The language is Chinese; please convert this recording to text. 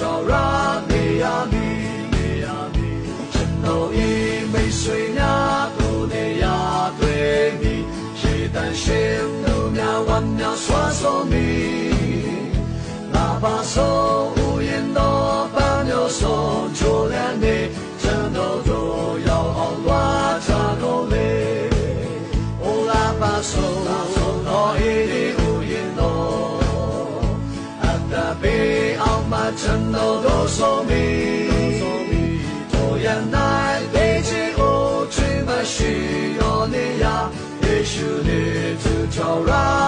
尼主照拉尼亚米尼亚米，城头一枚水呀，古尼亚对比，谁担心路苗万苗刷索米。喇叭手无言多，伴牛手就连你，真都都要好乱着口嘞。哦，喇叭手全都都说明。多样奈北极乌去买需要你呀，也许你只找让。